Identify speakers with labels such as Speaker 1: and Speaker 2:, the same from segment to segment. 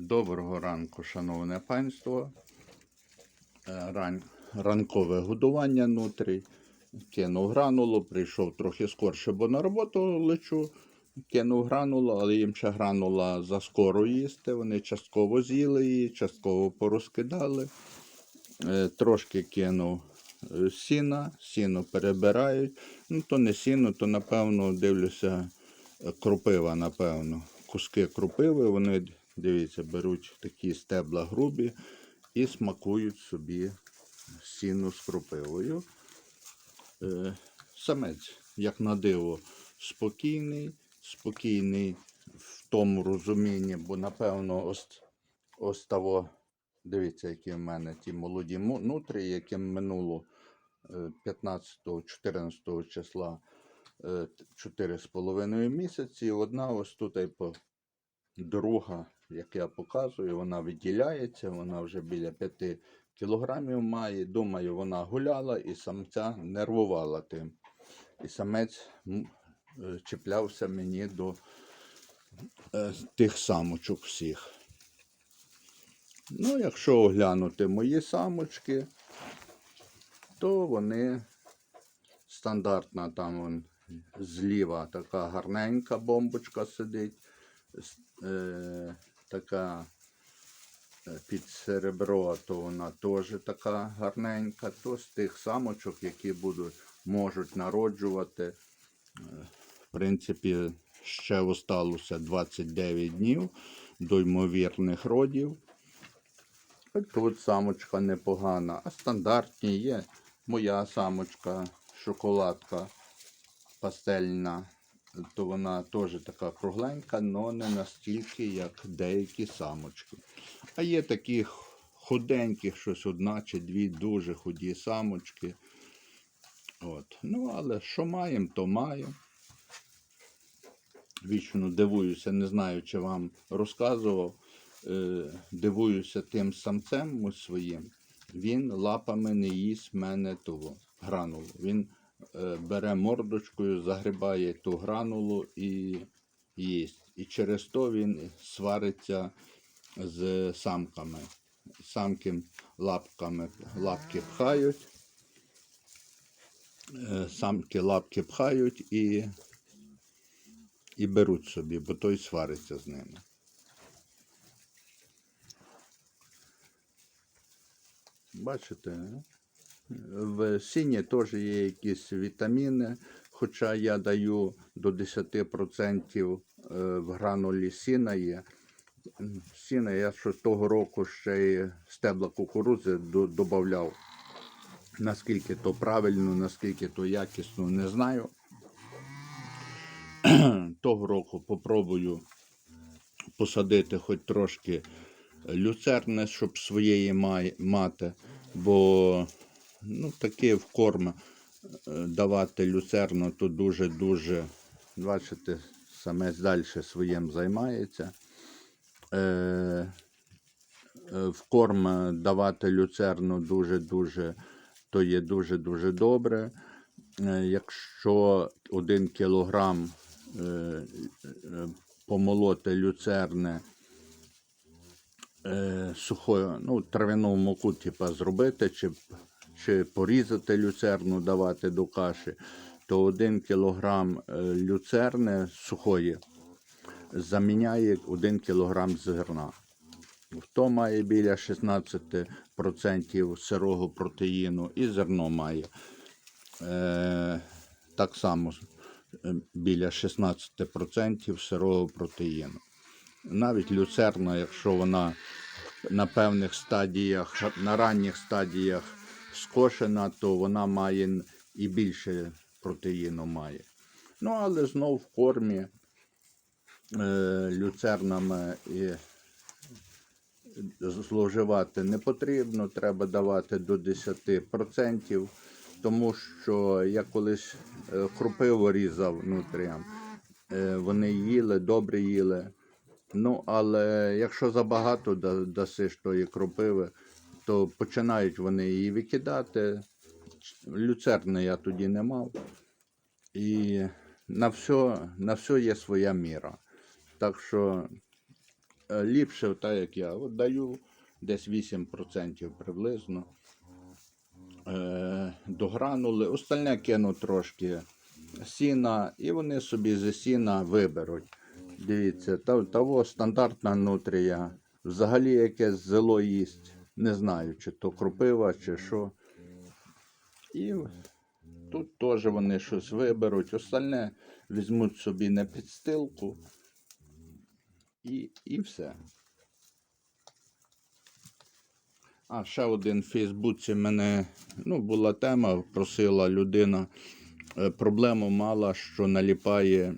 Speaker 1: Доброго ранку, шановне панство. Е, Ран... Ранкове годування нутрій. Кинув гранулу, прийшов трохи скорше, бо на роботу лечу. Кинув гранулу, але їм ще гранула заскоро їсти. Вони частково з'їли її, частково порозкидали. Е, Трошки кинув е, сіна, сіно перебирають. Ну, то не сіно, то напевно дивлюся кропива, напевно. Куски кропиви, вони, дивіться, беруть такі стебла грубі і смакують собі сіну з кропивою. Е, Самець, як на диво, спокійний, спокійний в тому розумінні, бо напевно ось, ось того, дивіться, які в мене ті молоді нутрі, яким минуло 15-14 числа е, 4,5 місяці. І Одна ось тут по друга, як я показую, вона виділяється, вона вже біля 5 кілограмів має. Думаю, вона гуляла і самця нервувала тим. І самець е, чіплявся мені до е, тих самочок всіх. Ну, якщо оглянути мої самочки, то вони стандартна там вон, зліва така гарненька бомбочка сидить, е, така е, під серебро, то вона теж така гарненька. То з тих самочок, які будуть, можуть народжувати. е, В принципі, ще осталося 29 днів до ймовірних родів. Тут самочка непогана, а стандартні є. Моя самочка, шоколадка пастельна, то вона теж така кругленька, але не настільки, як деякі самочки. А є такі худенькі, щось одна чи дві дуже худі самочки. От. Ну, але що маємо, то маємо. Вічно дивуюся, не знаю, чи вам розказував. Е, дивуюся тим самцем своїм. Він лапами не їсть мене того гранулу. Він бере мордочкою, загрібає ту гранулу і їсть. І через то він свариться з самками. Самки лапками лапки пхають. Е, Самки лапки пхають і, і беруть собі, бо той свариться з ними. Бачите, е? В сіні теж є якісь вітаміни, хоча я даю до 10% е, в гранулі сіна є. Сіна я що того року ще й стебла кукурузи до- додавав. Наскільки то правильно, наскільки то якісно, не знаю. Того року попробую посадити хоч трошки люцерни, щоб своєї мати, бо ну, таке в корм е, давати люцерну, то дуже-дуже, бачите, самець далі своїм займається. Е, е, в корм давати люцерну дуже-дуже, то є дуже-дуже добре. Е, Якщо один кілограм помолоти люцерни е, сухою, ну, трав'яну муку, типа, зробити, чи, чи порізати люцерну, давати до каші, то один кілограм е, люцерни сухої заміняє 1 кілограм зерна. То має біля 16% сирого протеїну і зерно має. Е, так само е, біля 16% сирого протеїну. Навіть люцерна, якщо вона на певних стадіях, на ранніх стадіях скошена, то вона має і більше протеїну має. Ну, але знов в кормі е, люцернами і зловживати не потрібно, треба давати до 10%, тому що я колись е, крупиво різав нутріям. Е, Вони їли, добре їли. Ну, але якщо забагато да- дасиш тої кропиви, то починають вони її викидати. Люцерни я тоді не мав. І на все, на все є своя міра. Так що е, ліпше, так як я. От даю десь 8% приблизно. Е, до гранули. Остальне кину трошки сіна, і вони собі зі сіна виберуть. Дивіться, того стандартна нутрія. Взагалі якесь зело їсть. Не знаю, чи то крупива, чи що. І тут теж вони щось виберуть. Остальне візьмуть собі на підстилку. І, і все. А ще один в Фейсбуці мене ну, була тема, просила людина. е, Проблему мала, що наліпає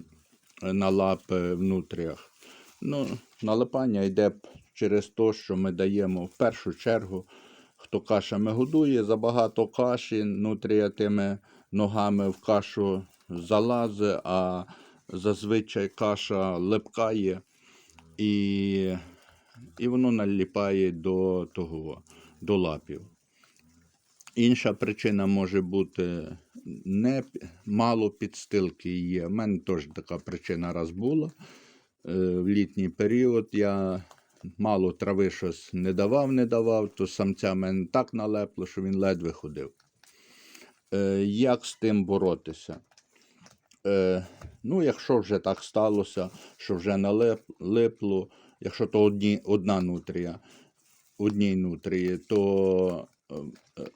Speaker 1: е, на лапи в нутріях. Ну, налипання йде через те, що ми даємо в першу чергу, хто кашами годує, забагато каші, нутрія тими ногами в кашу залазить, а зазвичай каша липкає і, і воно наліпає до того, до лапів. Інша причина може бути не мало підстилки є. У мене теж така причина раз була. Е, В літній період я мало трави щось не давав, не давав, то самця мене так налепло, що він ледве ходив. Е, Як з тим боротися? Е, Ну, якщо вже так сталося, що вже налипло, якщо то одні, одна нутрія, одній нутрії, то е, е,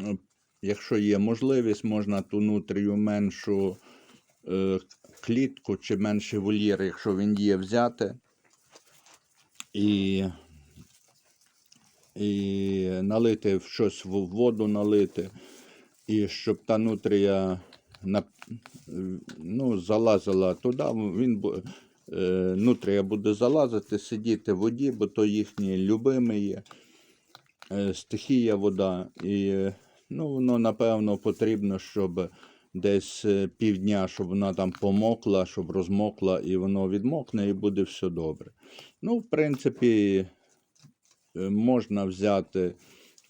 Speaker 1: е, якщо є можливість, можна ту нутрію меншу е, клітку чи менший вольєр, якщо він є, взяти. І, і налити в щось в воду налити, і щоб та нутрія ну, залазила туди, він е, нутрія буде залазити, сидіти в воді, бо то їхній любимий є. Е, стихія вода. І ну, воно, напевно, потрібно, щоб десь е, півдня, щоб вона там помокла, щоб розмокла, і воно відмокне, і буде все добре. Ну, в принципі, е, можна взяти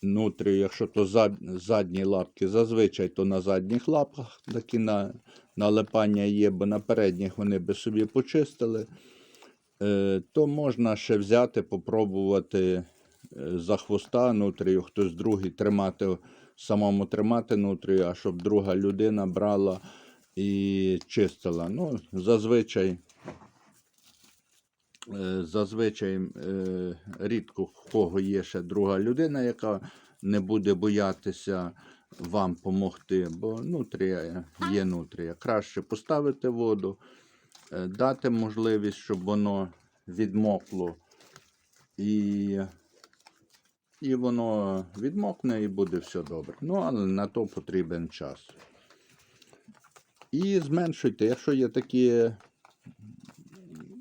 Speaker 1: нутрію, якщо то зад, задні лапки, зазвичай то на задніх лапках такі на, налипання є, бо на передніх вони би собі почистили. Е, то можна ще взяти, попробувати за хвоста нутрію, хтось другий тримати, самому тримати нутрію, а щоб друга людина брала і чистила. Ну, зазвичай, е, зазвичай е, рідко в кого є ще друга людина, яка не буде боятися вам допомогти, бо нутрія є нутрія. Краще поставити воду, е, дати можливість, щоб воно відмокло. І, і воно відмокне і буде все добре. Ну, але на то потрібен час. І зменшуйте, якщо є такі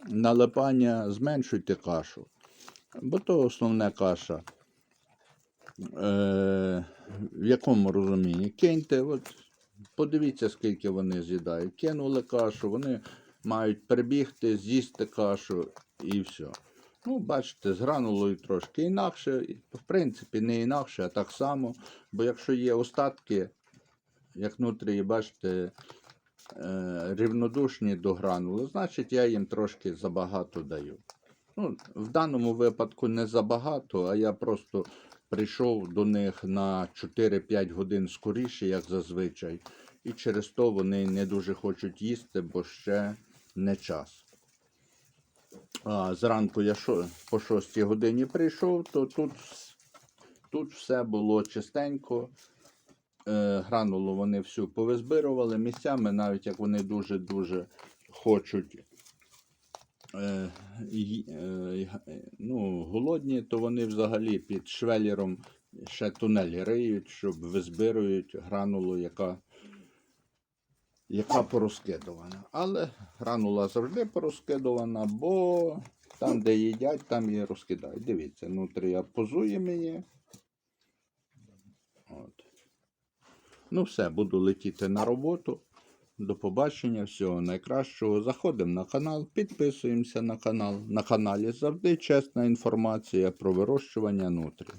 Speaker 1: налипання, зменшуйте кашу. Бо то основна каша. Е, в якому розумінні? Киньте, от, подивіться, скільки вони з'їдають. Кинули кашу, вони мають прибігти, з'їсти кашу і все. Ну, бачите, з гранулою трошки інакше, в принципі, не інакше, а так само. Бо якщо є остатки, як внутрі, бачите, е, рівнодушні до гранули, значить я їм трошки забагато даю. Ну, в даному випадку не забагато, а я просто прийшов до них на 4-5 годин скоріше, як зазвичай. І через то вони не дуже хочуть їсти, бо ще не час. А, зранку я шо, по 6 годині прийшов, то тут, тут все було чистенько. Е, гранулу вони всю повизбирували місцями, навіть як вони дуже-дуже хочуть е, е, ну, голодні, то вони взагалі під швеліром ще тунелі риють, щоб визбирують гранулу, яка, яка порозкидувана. Але гранула завжди порозкидувана, бо там, де їдять, там і розкидають. Дивіться, нутрія позує мені. От. Ну, все, буду летіти на роботу. До побачення, всього найкращого. Заходимо на канал, підписуємося на канал. На каналі завжди чесна інформація про вирощування нутрій.